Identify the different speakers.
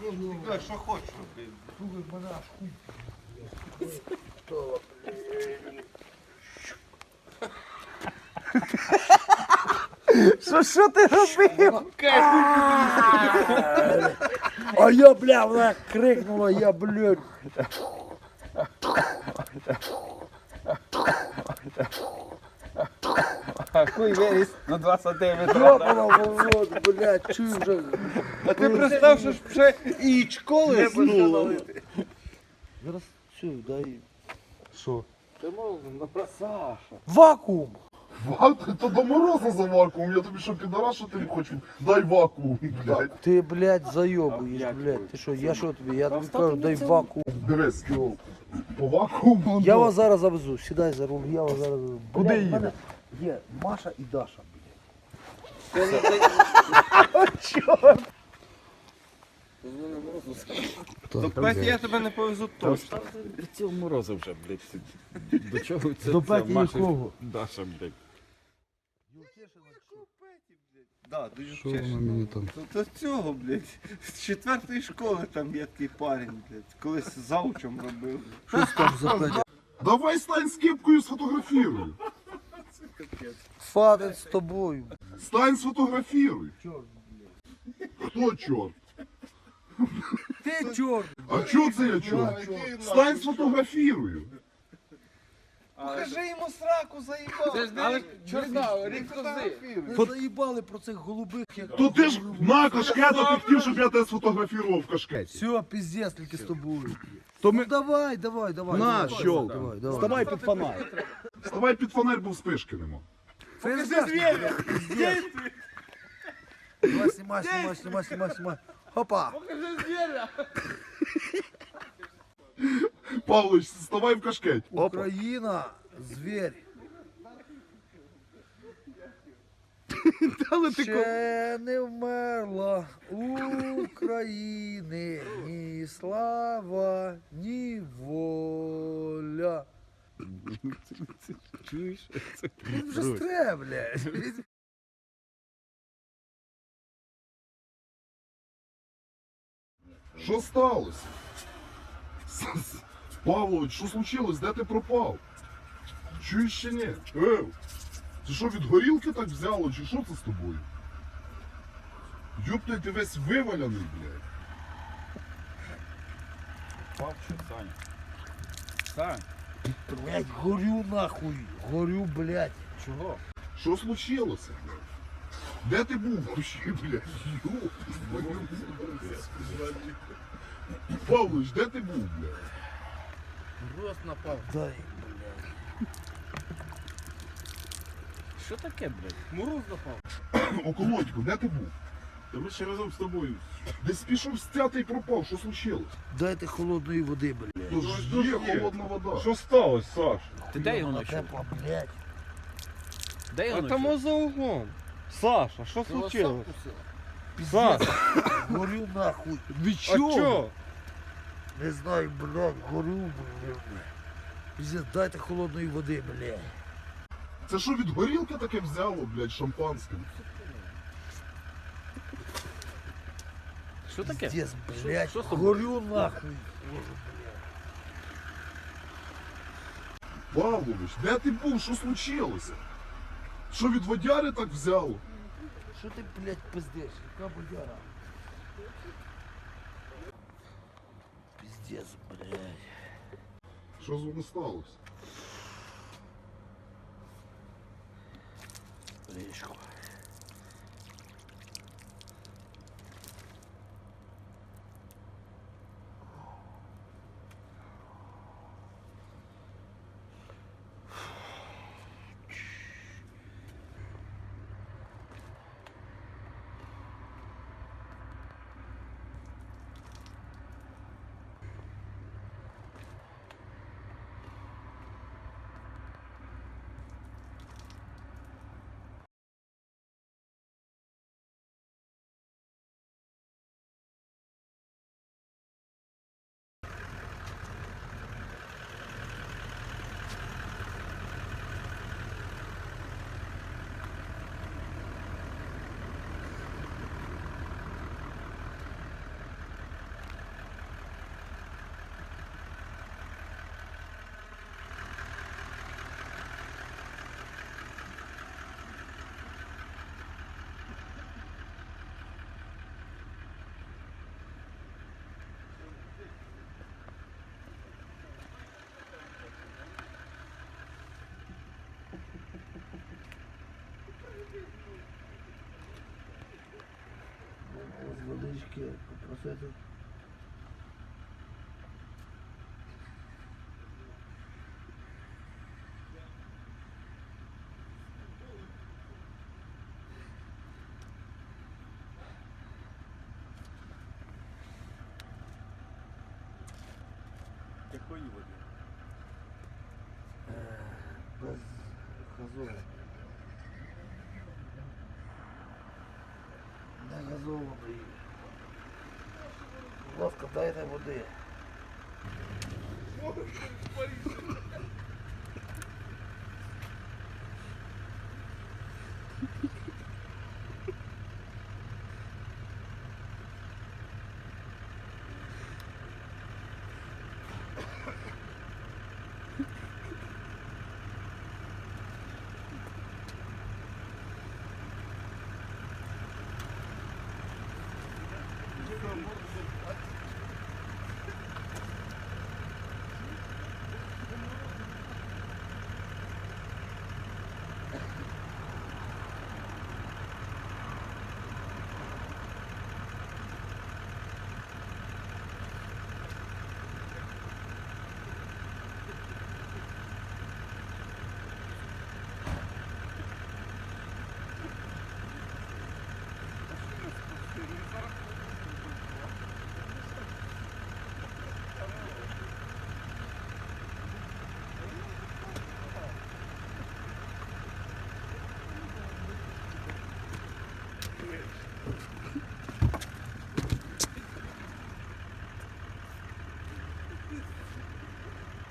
Speaker 1: Ти що хочеш, блін.
Speaker 2: Слухай, мене аж хуй.
Speaker 3: Що, що ти робив?
Speaker 2: А я, бля, вона крикнула, я, блядь.
Speaker 3: Хуй виріс на 2 сантиметри.
Speaker 2: Йобана в рот, блядь, чую вже.
Speaker 1: А ти представ, що ж вже і чколи знуло.
Speaker 2: Зараз цю, дай.
Speaker 3: Що?
Speaker 2: Саша. Вакуум.
Speaker 4: Вакуум? То до мороза за вакуум. Я тобі що підара, що ти хочу? Дай вакуум, блядь.
Speaker 2: Ти, блядь, зайобуєш, блядь. Ти що, я що тобі? Я тобі кажу, дай вакуум.
Speaker 4: Дивись, по вакууму.
Speaker 2: Я
Speaker 4: ну,
Speaker 2: вас зараз завезу. Сідай за руль, я вас зараз завезу.
Speaker 3: Куди
Speaker 2: мене Є Маша і Даша, блядь.
Speaker 1: Петі, я тебе не повезу точно.
Speaker 5: Цього мороза вже, блядь. До чого це?
Speaker 2: До Петі якого?
Speaker 5: Даша, блядь.
Speaker 1: Да,
Speaker 3: Що вона мені там?
Speaker 1: То, то цього, блядь, з четвертої школи там є такий парень, блядь, колись заучем робив.
Speaker 2: Щось там за Петя.
Speaker 4: Давай стань з кепкою сфотографіруй.
Speaker 2: Фаден з тобою.
Speaker 4: Стань сфотографіруй. Хто чорт?
Speaker 2: Ти чорт.
Speaker 4: А чого це я чорт? Стань сфотографіруй.
Speaker 1: Покажи йому сраку, заїбав. Але чорна, рік
Speaker 2: Ви заїбали про цих голубих, як...
Speaker 4: То ти ж на кашкета ти хотів, щоб я тебе сфотографував в кашкеті.
Speaker 2: Все, пиздец, тільки з тобою.
Speaker 3: То
Speaker 2: Ну
Speaker 3: ми...
Speaker 2: давай, давай, давай.
Speaker 3: На,
Speaker 2: давай,
Speaker 3: щолк.
Speaker 2: Давай, давай.
Speaker 3: Вставай під фонарь.
Speaker 4: Ставай під фонарь, бо вспишки нема.
Speaker 2: Покажи звіря. Давай, снимай, снимай, снимай, снимай, снимай. Опа.
Speaker 4: Павлович, вставай в кашкеті.
Speaker 2: Україна, звір.
Speaker 3: Але ти
Speaker 2: Ще не вмерла України ні слава, ні воля.
Speaker 5: Чуєш?
Speaker 2: Він вже стре, блядь.
Speaker 4: Що сталося? Павлович, що случилось? Де ти пропав? Чуєш чи ні? Ев, це що від горілки так взяло, чи що це з тобою? Юптай, ти весь виваляний, блядь.
Speaker 5: Пав що, Саня? Сань,
Speaker 2: Блядь, горю нахуй. Горю, блядь.
Speaker 5: чого?
Speaker 4: Що случилося. Де ти був вообще, блядь? Павлович, де ти був, блядь?
Speaker 2: Дай,
Speaker 5: Що таке, блядь? Мороз напав.
Speaker 4: Околодько, де ти був?
Speaker 5: Та ми ще разом з тобою.
Speaker 4: Десь пішов стятий пропав, що случилось?
Speaker 2: дайте холодної води, блядь.
Speaker 4: То ж є холодна вода.
Speaker 1: Що сталося, Саш?
Speaker 5: Ти де його
Speaker 2: Вона
Speaker 5: знайшов?
Speaker 2: тепла, блядь.
Speaker 5: Де його
Speaker 1: А там за углом. Саша, що случилось? Саш,
Speaker 2: Горю нахуй.
Speaker 3: Від
Speaker 1: а
Speaker 3: чого?
Speaker 1: чо?
Speaker 2: Не знаю, блядь, горю, блядь. Пиздец, дайте холодної води, блядь.
Speaker 4: Це що від горілки таке взяло, блядь, шампанське?
Speaker 5: Що таке?
Speaker 2: Пиздец, блядь.
Speaker 5: що з тобою?
Speaker 2: Горю нахуй.
Speaker 4: Павлович, де ти був? Що случилося? Що від водяри так взяло?
Speaker 2: Що ти, блядь, пиздиш? Яка бодяра? Пиздец, блядь.
Speaker 4: Що з вами сталося?
Speaker 2: Річку. трошечки попросити.
Speaker 1: Какой его э,
Speaker 2: Без да До газова. Будь ласка, дайте води. Thank you.